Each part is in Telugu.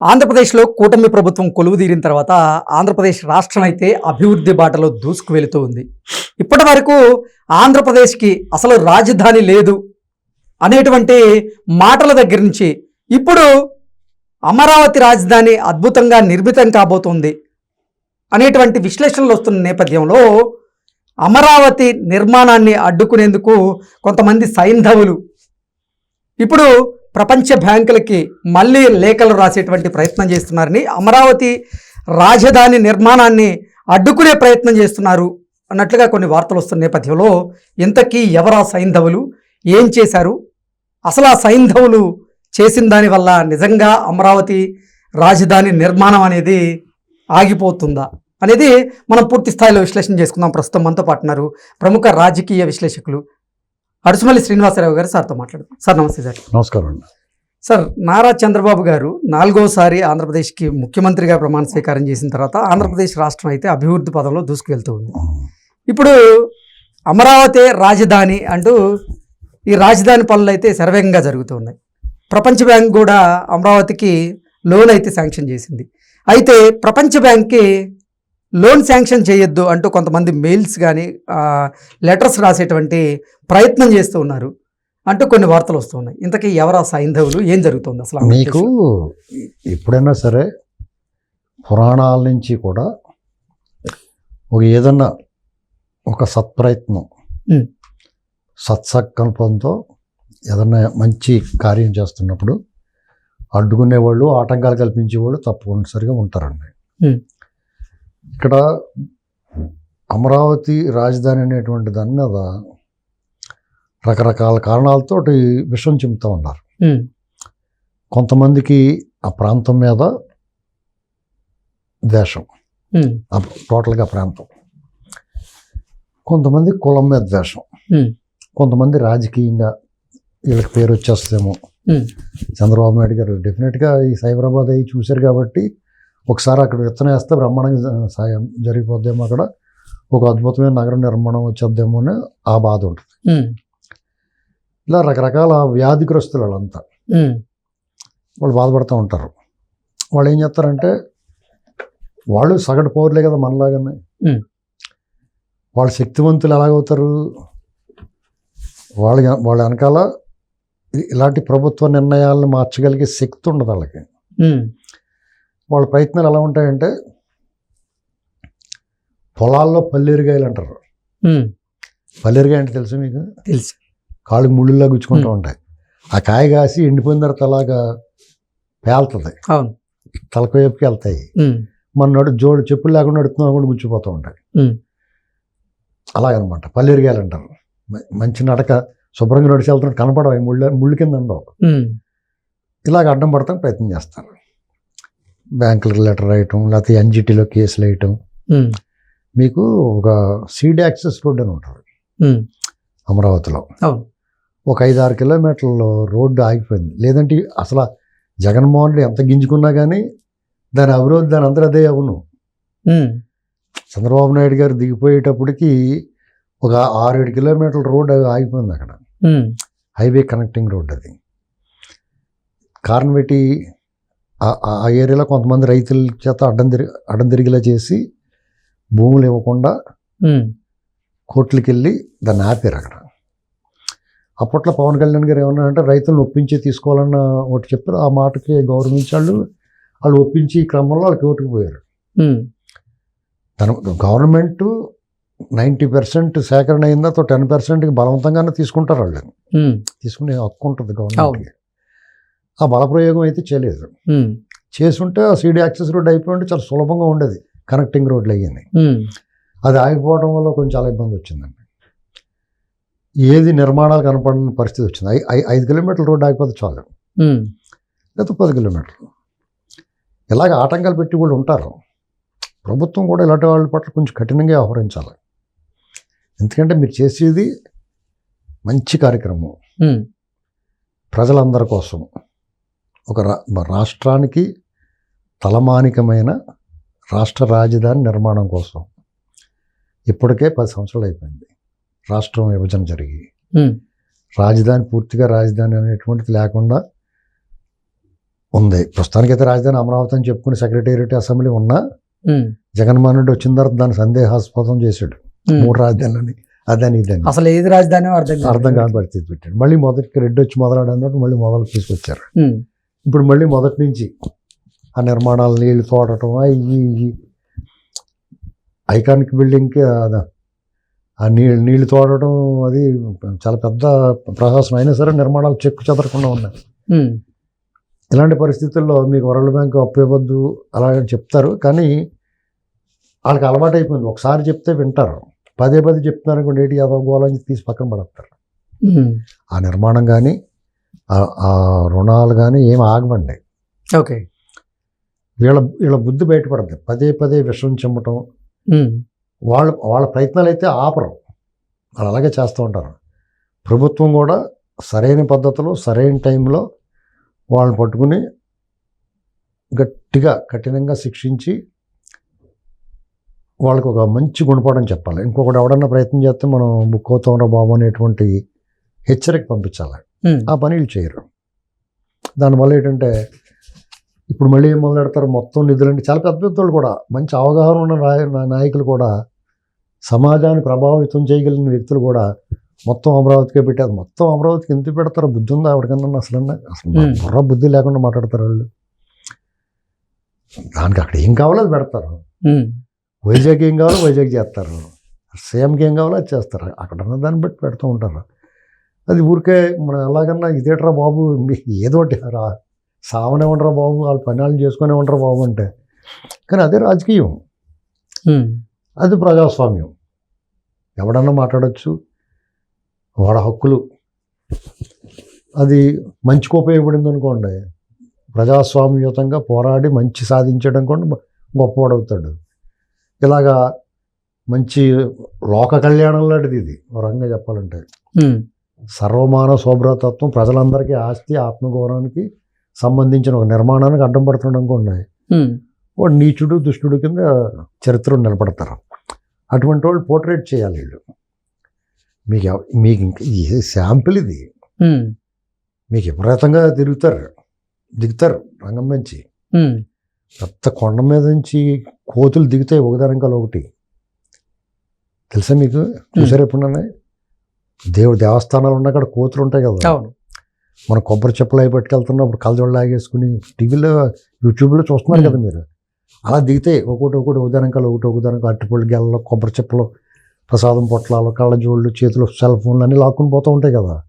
ఆంధ్రప్రదేశ్లో కూటమి ప్రభుత్వం కొలువు తీరిన తర్వాత ఆంధ్రప్రదేశ్ రాష్ట్రం అయితే అభివృద్ధి బాటలో దూసుకు వెళుతూ ఉంది. ఇప్పటి వరకు ఆంధ్రప్రదేశ్కి అసలు రాజధాని లేదు అనేటువంటి మాటల దగ్గర నుంచి ఇప్పుడు అమరావతి రాజధాని అద్భుతంగా నిర్మితం కాబోతుంది అనేటువంటి విశ్లేషణలు వస్తున్న నేపథ్యంలో అమరావతి నిర్మాణాన్ని అడ్డుకునేందుకు కొంతమంది సైంధవులు ఇప్పుడు ప్రపంచ బ్యాంకులకి మళ్ళీ లేఖలు రాసేటువంటి ప్రయత్నం చేస్తున్నారని అమరావతి రాజధాని నిర్మాణాన్ని అడ్డుకునే ప్రయత్నం చేస్తున్నారు అన్నట్లుగా కొన్ని వార్తలు వస్తున్న నేపథ్యంలో ఇంతకీ ఎవరా సైంధవులు? ఏం చేశారు? అసలు ఆ సైంధవులు చేసిన దానివల్ల నిజంగా అమరావతి రాజధాని నిర్మాణం అనేది ఆగిపోతుందా అనేది మనం పూర్తి స్థాయిలో విశ్లేషణ చేసుకుందాం. ప్రస్తుతం మనతో పాటున్నారు ప్రముఖ రాజకీయ విశ్లేషకులు అడుసుమల్లి శ్రీనివాసరావు గారు సార్తో మాట్లాడదాం. సార్ నమస్తే సార్. నమస్కారం అండి. సార్ నారా చంద్రబాబు గారు నాలుగోసారి ఆంధ్రప్రదేశ్కి ముఖ్యమంత్రిగా ప్రమాణ స్వీకారం చేసిన తర్వాత ఆంధ్రప్రదేశ్ రాష్ట్రం అయితే అభివృద్ధి పదంలో దూసుకువెళ్తూ ఉంది. ఇప్పుడు అమరావతి రాజధాని అంటూ ఈ రాజధాని పనులు అయితే శరవేగంగా జరుగుతూ ఉన్నాయి. ప్రపంచ బ్యాంక్ కూడా అమరావతికి లోన్ అయితే శాంక్షన్ చేసింది. అయితే ప్రపంచ బ్యాంక్కి లోన్ శాంక్షన్ చేయొద్దు అంటూ కొంతమంది మెయిల్స్ కానీ లెటర్స్ రాసేటువంటి ప్రయత్నం చేస్తూ ఉన్నారు అంటూ కొన్ని వార్తలు వస్తున్నాయి ఇంతకీ ఎవరా సైంధవులు ఏం జరుగుతుంది అసలు మీకు ఎప్పుడైనా సరే పురాణాల నుంచి కూడా ఒక ఏదన్నా ఒక సత్ప్రయత్నం. సత్సంకల్పంతో ఏదన్నా మంచి కార్యం చేస్తున్నప్పుడు అడ్డుకునేవాళ్ళు ఆటంకాలు కల్పించేవాళ్ళు తప్పనిసరిగా ఉంటారండి. ఇక్కడ అమరావతి రాజధాని అనేటువంటి దాని మీద రకరకాల కారణాలతోటి విషం చెబుతూ ఉన్నారు. కొంతమందికి ఆ ప్రాంతం మీద ద్వేషం. టోటల్గా ప్రాంతం. కొంతమంది కులం మీద ద్వేషం. కొంతమంది రాజకీయంగా వీళ్ళకి పేరు వచ్చేస్తేమో చంద్రబాబు నాయుడు గారు డెఫినెట్గా ఈ సైబరాబాద్ అవి చూశారు కాబట్టి ఒకసారి అక్కడ విత్తనం వేస్తే బ్రహ్మాండంగా సాయం జరిగిపోద్దేమో అక్కడ. ఒక అద్భుతమైన నగర నిర్మాణం వచ్చేద్దేమో అని ఆ బాధ ఉంటుంది. ఇలా రకరకాల వ్యాధిగ్రస్తులు వాళ్ళంతా. వాళ్ళు బాధపడుతూ ఉంటారు. వాళ్ళు ఏం చేస్తారంటే వాళ్ళు సగటు పౌరులే కదా మనలాగానే. వాళ్ళు శక్తివంతులు ఎలాగవుతారు? వాళ్ళ వాళ్ళ వెనకాల ఇలాంటి ప్రభుత్వ నిర్ణయాలను మార్చగలిగే శక్తి ఉండదు వాళ్ళకి. వాళ్ళ ప్రయత్నాలు ఎలా ఉంటాయంటే పొలాల్లో పల్లేరుగాయలు అంటారు. పల్లేరుగాయ అంటే తెలుసు మీకు? తెలుసు. కాళ్ళకి ముళ్ళులా గుచ్చుకుంటూ ఉంటాయి. ఆ కాయ కాసి ఎండిపోయిన తర్వాత అలాగా పేలుతుంది. అవును. తలకు వైపుకి వెళ్తాయి. మన నడు జోడు చెప్పులు లేకుండా నడుతున్నా కూడా గుచ్చిపోతూ ఉంటాయి. అలాగనమాట. పల్లెరిగాయలు అంటారు. మంచి నడక శుభ్రంగా నడిచి వెళ్తున్నట్టు కనపడవు. ముళ్ళ ముళ్ళు కింద ఉండవు. ఇలాగ అడ్డం పడతాం ప్రయత్నం చేస్తారు. బ్యాంకులకు లెటర్ రాయటం లేకపోతే ఎన్జిటీలో కేసులు వేయటం. మీకు ఒక సీడ్ యాక్సెస్ రోడ్ అని ఉంటుంది. అమరావతిలో. ఒక ఐదు ఆరు కిలోమీటర్లలో రోడ్డు ఆగిపోయింది. లేదంటే అసలు జగన్మోహన్ రెడ్డి ఎంత గింజుకున్నా కానీ దాని అభివృద్ధి దాని అందరూ అదే అవును. చంద్రబాబు నాయుడు గారు దిగిపోయేటప్పటికి ఒక ఆరేడు కిలోమీటర్ల రోడ్ ఆగిపోయింది అక్కడ. హైవే కనెక్టింగ్ రోడ్ అది. కారణం పెట్టి ఆ- ఏరియాలో కొంతమంది రైతుల చేత అడ్డం తిరిగి అడ్డం తిరిగేలా చేసి భూములు ఇవ్వకుండా కోర్టులకు వెళ్ళి దాన్ని ఆపారు అక్కడ. అప్పట్లో పవన్ కళ్యాణ్ గారు ఏమన్నా అంటే రైతులను ఒప్పించి తీసుకోవాలన్న ఒకటి చెప్పారు. ఆ మాటకి గౌరవించాళ్ళు. వాళ్ళు ఒప్పించి ఈ క్రమంలో వాళ్ళకి ఓటుకు పోయారు. తన గవర్నమెంట్ నైంటీ పర్సెంట్ సేకరణ అయిందా టెన్ పర్సెంట్కి బలవంతంగానే తీసుకుంటారు వాళ్ళు. తీసుకునే హక్కు ఉంటుంది గవర్నమెంట్కి. ఆ బలప్రయోగం అయితే చేయలేదు. చేసుంటే ఆ సీడీ యాక్సెస్ రోడ్ అయిపోయి ఉంటే చాలా సులభంగా ఉండేది. కనెక్టింగ్ రోడ్లు అయ్యింది. అది ఆగిపోవడం వల్ల కొంచెం చాలా ఇబ్బంది వచ్చిందండి. ఏది నిర్మాణాలు కనపడిన పరిస్థితి వచ్చింది. ఐదు కిలోమీటర్ల రోడ్డు ఆగిపోతే చాలు. లేకపోతే పది కిలోమీటర్లు. ఇలాగ ఆటంకాలు పెట్టి కూడా ఉంటారు. ప్రభుత్వం కూడా ఇలాంటి వాళ్ళ పట్ల కొంచెం కఠినంగా వ్యవహరించాలి. ఎందుకంటే మీరు చేసేది మంచి కార్యక్రమం. ప్రజలందరి కోసం. ఒక రా రాష్ట్రానికి తలమానికమైన రాష్ట్ర రాజధాని నిర్మాణం కోసం ఇప్పటికే పది సంవత్సరాలు అయిపోయింది. రాష్ట్రం విభజన జరిగి రాజధాని పూర్తిగా రాజధాని అనేటువంటిది లేకుండా ఉంది. ప్రస్తుతానికైతే రాజధాని అమరావతి అని చెప్పుకుని సెక్రటేరియట్ అసెంబ్లీ ఉన్నా జగన్మోహన్ రెడ్డి వచ్చిన తర్వాత దాన్ని సందేహాస్పదం చేశాడు. మూడు రాజధానులని అదని ఇదని. అసలు ఏది రాజధాని అర్థం. అర్థం కాని పరిస్థితి పెట్టాడు. మళ్ళీ మొదటికి రెడ్డి వచ్చి మొదలాడన్నట్టు మళ్ళీ మొదలు తీసుకొచ్చారు. ఇప్పుడు మళ్ళీ మొదటి నుంచి ఆ నిర్మాణాలు నీళ్ళు తోడటం అవి ఇవి ఐకానిక్ బిల్డింగ్కి ఆ- నీళ్ళు నీళ్ళు తోడటం అది చాలా పెద్ద ప్రహాసం అయినా సరే నిర్మాణాలు చెక్కు చెదరకుండా ఉన్నాయి. ఇలాంటి పరిస్థితుల్లో మీకు వరల్డ్ బ్యాంక్ అప్పు ఇవ్వద్దు అలాగని చెప్తారు. కానీ వాళ్ళకి అలవాటు అయిపోయింది. ఒకసారి చెప్తే వింటారు. పదే పదే చెప్తున్నారు అనుకోండి ఏంటి యాదవ్ గోళం తీసి పక్కన పడతారు. ఆ నిర్మాణం కానీ ఆ రుణాలు కానీ ఏం ఆగమండి ఓకే. వీళ్ళ వీళ్ళ బుద్ధి బయటపడద్ది. పదే పదే విషం చెమ్మటం. వాళ్ళ వాళ్ళ ప్రయత్నాలు అయితే ఆపరు. వాళ్ళు అలాగే చేస్తూ ఉంటారు. ప్రభుత్వం కూడా సరైన పద్ధతిలో సరైన టైంలో వాళ్ళని పట్టుకుని గట్టిగా కఠినంగా శిక్షించి వాళ్ళకి ఒక మంచి గుణపాఠం చెప్పాలి. ఇంకొకటి ఎవడన్నా ప్రయత్నం చేస్తే మనం బుక్ అవుతాంరా బాబు అనేటువంటి హెచ్చరిక పంపించాలి. ఆ పని వీళ్ళు చేయరు. దానివల్ల ఏంటంటే ఇప్పుడు మళ్ళీ ఏం మొదలెడతారు? మొత్తం నిధులంటే చాలా పెద్ద పెద్దోళ్ళు కూడా మంచి అవగాహన ఉన్న నాయకులు కూడా సమాజాన్ని ప్రభావితం చేయగలిగిన వ్యక్తులు కూడా మొత్తం అమరావతికే పెట్టారు. మొత్తం అమరావతికి ఎంత పెడతారో బుద్ధి ఉందా ఎవరికన్నా అసలు అసలు. బుర్ర బుద్ధి లేకుండా మాట్లాడతారు వాళ్ళు. దానికి అక్కడ ఏం కావాలో అది పెడతారు. వైజాగ్ ఏం కావాలో వైజాగ్ చేస్తారు. సీఎంకి ఏం కావాలో అది చేస్తారు. అక్కడ ఉన్న దాన్ని బట్టి పెడుతూ ఉంటారు. అది ఊరికే మనం ఎలాగన్నా ఇదేట్రా బాబు ఏదో రా సావనే ఉండరా బాబు వాళ్ళు పనులు చేసుకునే ఉండరా బాబు అంటే. కానీ అదే రాజకీయం. అది ప్రజాస్వామ్యం. ఎవడన్నా మాట్లాడచ్చు. వాడ హక్కులు. అది మంచికి ఉపయోగపడింది అనుకోండి. ప్రజాస్వామ్యయుతంగా పోరాడి మంచి సాధించడం కూడా గొప్పవాడవుతాడు ఇలాగా మంచి లోక కళ్యాణం లాంటిది ఇది ఒక రకంగా చెప్పాలంటే. ఉమ్, సర్వమాన శోభ్రతత్వం ప్రజలందరికీ ఆస్తి ఆత్మగౌరవానికి సంబంధించిన ఒక నిర్మాణానికి అడ్డం పడుతుండడం కూడా ఉమ్, వాడు నీచుడు దుష్టుడు కింద చరిత్రలో నిలబడతారు. అటువంటి వాళ్ళు పోర్ట్రేట్ చేయాలి వీళ్ళు. మీకు మీకు ఇంకా శాంపిల్ ఇది. మీకు విపరీతంగా తిరుగుతారు. దిగుతారు రంగం నుంచి. పెద్ద కొండ మీద నుంచి కోతులు దిగుతాయి ఒకదానికాల ఒకటి. తెలుసా మీకు? చూసారు ఎప్పుడన్నా? దేవుడు దేవస్థానాలు ఉన్న అక్కడ కోతులు ఉంటాయి కదా. అవును. మన కొబ్బరి చెప్పులు అవి పట్టుకెళ్తున్నప్పుడు కలజోళ్ళు లాగేసుకుని టీవీలో యూట్యూబ్లో చూస్తున్నారు కదా మీరు. అలా దిగితాయి ఒకటి ఒకటి ఉదాహరణకాలు ఒకటి ఉదాహరణకు అరటిపళ్ళు గెలలో కొబ్బరి చెప్పులు ప్రసాదం పొట్లాలు కళ్ళజోళ్ళు చేతులు సెల్ ఫోన్లు అన్నీ లాక్కుని పోతూ ఉంటాయి కదా.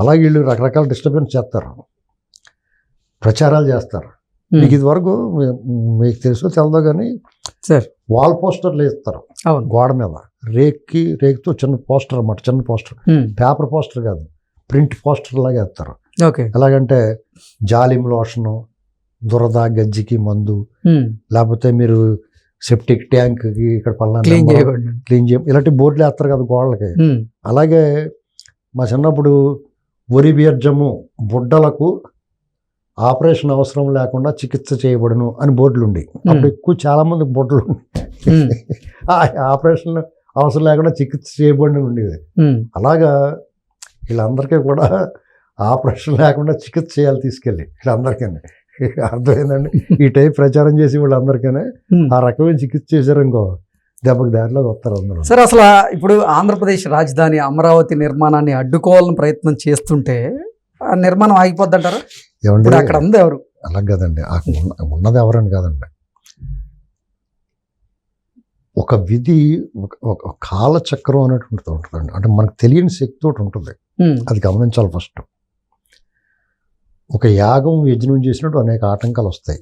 అలాగే వీళ్ళు రకరకాల డిస్టర్బెన్స్ చేస్తారు. ప్రచారాలు చేస్తారు. మీకు ఇది వరకు మీకు తెలుసు తెలదో కానీ సార్. వాల్ పోస్టర్లు వేస్తారు అవును. గోడ మీద. రేక్కి రేక్తో చిన్న పోస్టర్ అన్నమాట చిన్న పోస్టర్. పేపర్ పోస్టర్ కాదు ప్రింట్ పోస్టర్ లాగా వేస్తారు ఓకే. ఎలాగంటే జాలిం లోషను దురద గజ్జికి మందు లేకపోతే మీరు సెప్టిక్ ట్యాంక్కి ఇక్కడ పలానా క్లీన్ చేయం ఇలాంటి బోర్డులు వేస్తారు కదా గోడలకి. అలాగే మా చిన్నప్పుడు వరి బీర్జము బుడ్డలకు ఆపరేషన్ అవసరం లేకుండా చికిత్స చేయబడును అని బోర్డులు ఉండి అప్పుడు ఎక్కువ చాలా మంది బొడ్లు ఉమ్, ఆ ఆపరేషన్ అవసరం లేకుండా చికిత్స చేయబడిన ఉండేది. అలాగా వీళ్ళందరికీ కూడా ఆపరేషన్ లేకుండా చికిత్స చేయాలి తీసుకెళ్ళి వీళ్ళందరికీ అర్థమైందండి? ఈ టైప్ ప్రచారం చేసి వీళ్ళందరికీ. ఆ రకమైన చికిత్స చేశారనుకో దెబ్బకి దారిలోకి వస్తారు అందరూ. సార్ అసలు ఇప్పుడు ఆంధ్రప్రదేశ్ రాజధాని అమరావతి నిర్మాణాన్ని అడ్డుకోవాలని ప్రయత్నం చేస్తుంటే నిర్మాణం ఆగిపోద్ది అంటారా ఇప్పుడు అక్కడ ఉంది ఎవరు? అలా కదండి. ఉన్నది ఎవరని కాదండి. ఒక విధి ఒక- కాలచక్రం అనేటువంటిది ఉంటుందండి. అంటే మనకు తెలియని శక్తి ఒకటి ఉంటుంది. అది గమనించాలి ఫస్ట్. ఒక యాగం యజ్ఞం చేసినట్టు అనేక ఆటంకాలు వస్తాయి.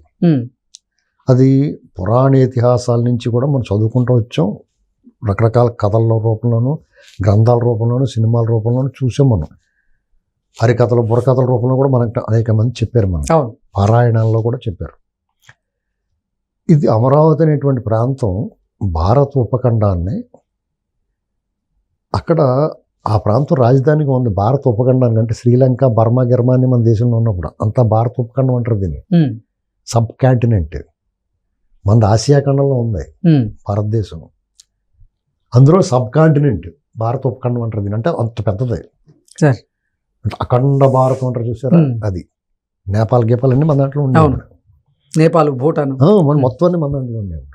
అది పురాణ ఇతిహాసాల నుంచి కూడా మనం చదువుకుంటూ వచ్చాం. రకరకాల కథల రూపంలోనూ గ్రంథాల రూపంలోనూ సినిమాల రూపంలోనూ చూసాం మనం. హరికథలు బుర్రకథల రూపంలో కూడా మనకు అనేక మంది చెప్పారు మనం అవును. పారాయణాల్లో కూడా చెప్పారు. ఇది అమరావతి అనేటువంటి ప్రాంతం భారత ఉపఖండాన్ని అక్కడ ఆ ప్రాంతం రాజధానిగా ఉంది. భారత ఉపఖండాన్ని అంటే శ్రీలంక బర్మా గిర్మా అని మన దేశంలో ఉన్నప్పుడు అంతా భారత ఉపఖండం అంటారు దీన్ని. సబ్ కాంటినెంట్ మనది ఆసియా ఖండంలో ఉంది భారతదేశం. అందులో సబ్ కాంటినెంట్ భారత ఉపఖండం అంటారు దీన్ని. అంటే అంత పెద్దది. సరే. అంటే అఖండ భారతం అంటారు చూసారా. అది. నేపాల్ గీపాల్ అన్నీ మన దాంట్లో. ఉండేవి నేపాల్ భూటాన్. మన మొత్తం అన్ని మన దాంట్లో ఉండేవి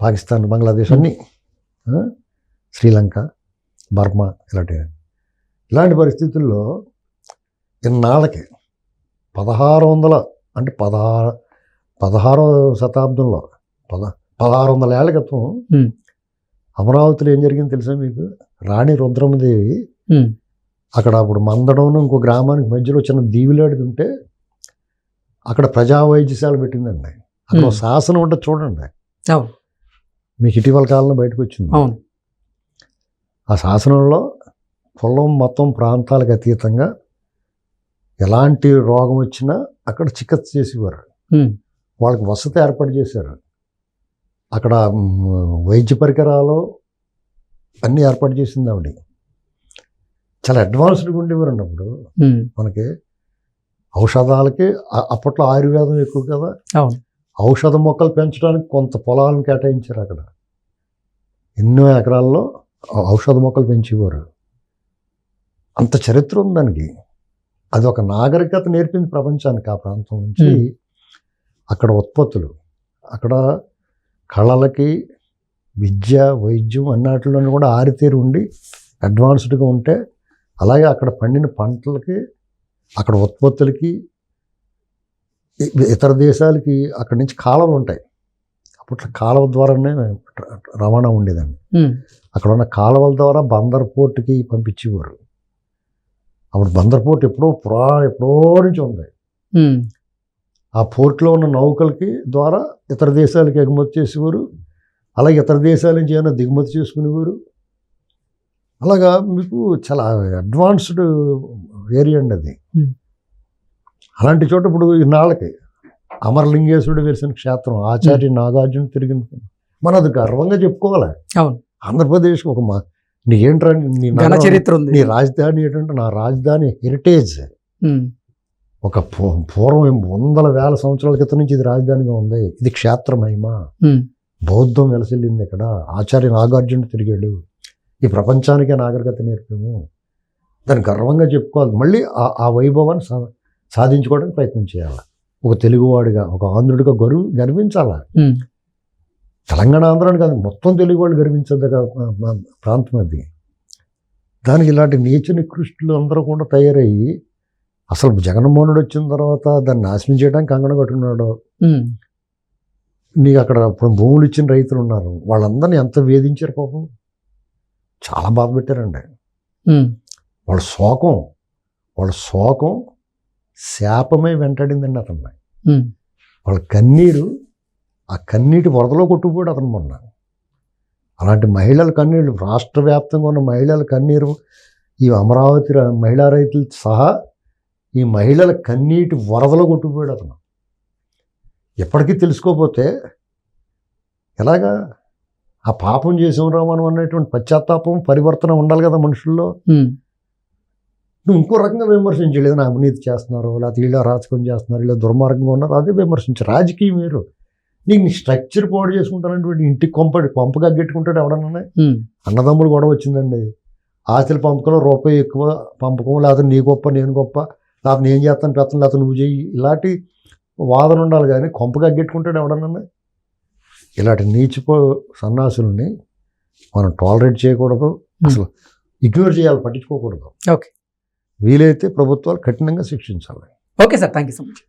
పాకిస్తాన్ బంగ్లాదేశ్ అన్నీ. శ్రీలంక బర్మా ఇలాంటి ఇలాంటి పరిస్థితుల్లో ఇన్నాళ్ళకి పదహారు వందల అంటే పదహారు పదహారో శతాబ్దంలో పద పదహారు వందల ఏళ్ళ క్రితం. అమరావతిలో ఏం జరిగింది తెలుసా మీకు? రాణి రుద్రమదేవి. అక్కడ అప్పుడు మందడం ఇంకో గ్రామానికి మధ్యలో చిన్న దీవిలాడిది ఉంటే అక్కడ ప్రజా వైద్యశాల పెట్టిందండి. అక్కడ. శాసనం ఉంటుంది చూడండి. మీకు ఇటీవల కాలంలో బయటకు వచ్చింది అవును. ఆ శాసనంలో కులం మొత్తం ప్రాంతాలకు అతీతంగా ఎలాంటి రోగం వచ్చినా అక్కడ చికిత్స చేసేవారు. వాళ్ళకి వసతి ఏర్పాటు చేశారు. అక్కడ వైద్య పరికరాలు అన్నీ ఏర్పాటు చేసింది ఆవిడ. చాలా అడ్వాన్స్డ్గా ఉండేవారండి అప్పుడు ఉమ్. మనకి ఔషధాలకి అప్పట్లో ఆయుర్వేదం ఎక్కువ కదా. ఔషధ మొక్కలు పెంచడానికి కొంత పొలాలను కేటాయించారు అక్కడ. ఎన్నో ఎకరాల్లో ఔషధ మొక్కలు పెంచేవారు. అంత చరిత్ర ఉంది దానికి. అది ఒక నాగరికత నేర్పింది ప్రపంచానికి ఆ ప్రాంతం నుంచి. అక్కడ ఉత్పత్తులు అక్కడ కళలకి విద్య వైద్యం అన్నిటిలోనూ కూడా ఆరితేరి ఉండి అడ్వాన్స్డ్గా ఉంటే అలాగే అక్కడ పండిన పంటలకి అక్కడ ఉత్పత్తులకి ఇతర దేశాలకి అక్కడి నుంచి కాలువలు ఉంటాయి. అప్పట్లో కాలువ ద్వారానే రవాణా ఉండేదండి. అక్కడ ఉన్న కాలువల ద్వారా బందర్ పోర్టుకి పంపించేవారు. అప్పుడు బందర్ పోర్ట్ ఎప్పుడో పురా ఎప్పుడో నుంచి ఉంది. ఆ పోర్ట్లో ఉన్న నౌకలకి ద్వారా ఇతర దేశాలకి ఎగుమతి చేసేవారు. అలాగే ఇతర దేశాల నుంచి ఏమైనా దిగుమతి చేసుకునేవారు. అలాగా మీకు చాలా అడ్వాన్స్డ్ ఏరియా అండి అది. Hmm. అలాంటి చోట ఇప్పుడు ఇన్నాళ్ళకి అమరలింగేశ్వరుడు వెలిసిన క్షేత్రం ఆచార్య నాగార్జున తిరిగిన మనం అది గర్వంగా చెప్పుకోవాలి? అవును. ఆంధ్రప్రదేశ్ ఒక మా నీ ఏంట్రా నీ చరిత్ర ఉంది. నీ రాజధాని ఏంటంటే నా రాజధాని హెరిటేజ్ ఉమ్. ఒక పూర్వం వందల వేల సంవత్సరాల క్రితం నుంచి ఇది రాజధానిగా ఉంది. ఇది క్షేత్ర మహిమ ఉమ్. బౌద్ధం వెలసిల్లింది ఇక్కడ. ఆచార్య నాగార్జున తిరిగాడు. ఈ ప్రపంచానికే నాగరికత నేర్పాము. దాన్ని గర్వంగా చెప్పుకోవాలి. మళ్ళీ ఆ- ఆ వైభవాన్ని సా సాధించుకోవడానికి ప్రయత్నం చేయాలి. ఒక తెలుగువాడిగా ఒక ఆంధ్రుడిగా గర్వ గర్వించాలా. తెలంగాణ ఆంధ్రాని కాదు మొత్తం తెలుగు వాళ్ళు ఆ, ప్రాంతం అది. దానికి ఇలాంటి నీచ నికృష్టులు అందరూ కూడా తయారయ్యి అసలు జగన్మోహనుడు వచ్చిన తర్వాత దాన్ని నాశనం చేయడానికి కంగణ కట్టుకున్నాడు. నీకు అక్కడ భూములు ఇచ్చిన రైతులు ఉన్నారు. వాళ్ళందరినీ ఎంత వేధించారు పాపం? చాలా బాధ పెట్టారండి. వాళ్ళ శోకం వాళ్ళ శోకం శాపమే వెంటాడిందండి అతన్ని. వాళ్ళ కన్నీరు ఆ కన్నీటి వరదలో కొట్టుకుపోయాడు అతను మొన్న అలాంటి మహిళల కన్నీళ్ళు రాష్ట్ర వ్యాప్తంగా ఉన్న మహిళల కన్నీరు ఈ అమరావతి మహిళా రైతులు సహా ఈ మహిళల కన్నీటి వరదలో కొట్టుకుపోయాడు అతను ఎప్పటికీ తెలుసుకోపోతే ఎలాగా ఆ పాపం చేసాం రా మనం అనేటువంటి పశ్చాత్తాపం పరివర్తన ఉండాలి కదా మనుషుల్లో. నువ్వు ఇంకో రకంగా విమర్శించలేదు. ఏదైనా అవినీతి చేస్తున్నారు లేకపోతే వీళ్ళు అరాచకం చేస్తున్నారు ఇలా దుర్మార్గంగా ఉన్నారు. అదే విమర్శించు. రాజకీయం మీరు నీకు నీ స్ట్రక్చర్ పాడు చేసుకుంటానంటే ఇంటికి కొంప పంపగా గెట్టుకుంటాడు ఎవడన్నా. అన్నదమ్ములు గొడవ వచ్చిందండి. ఆస్తుల పంపకంలో రూపాయి ఎక్కువ పంపకం లేకపోతే నీ గొప్ప నేను గొప్ప లేకపోతే నేను చేస్తాను పెత్తను లేకపోతే నువ్వు చెయ్యి. ఇలాంటి వాదన ఉండాలి కానీ కొంపగా గెట్టుకుంటాడు ఎవడన్నా? ఇలాంటి నీచిపో సన్నాసుల్ని మనం టాలరేట్ చేయకూడదు. అసలు ఇగ్నోర్ చేయాలి పట్టించుకోకూడదు. ఓకే. వీలైతే ప్రభుత్వాలు కఠినంగా శిక్షించాలి. Okay sir thank you so much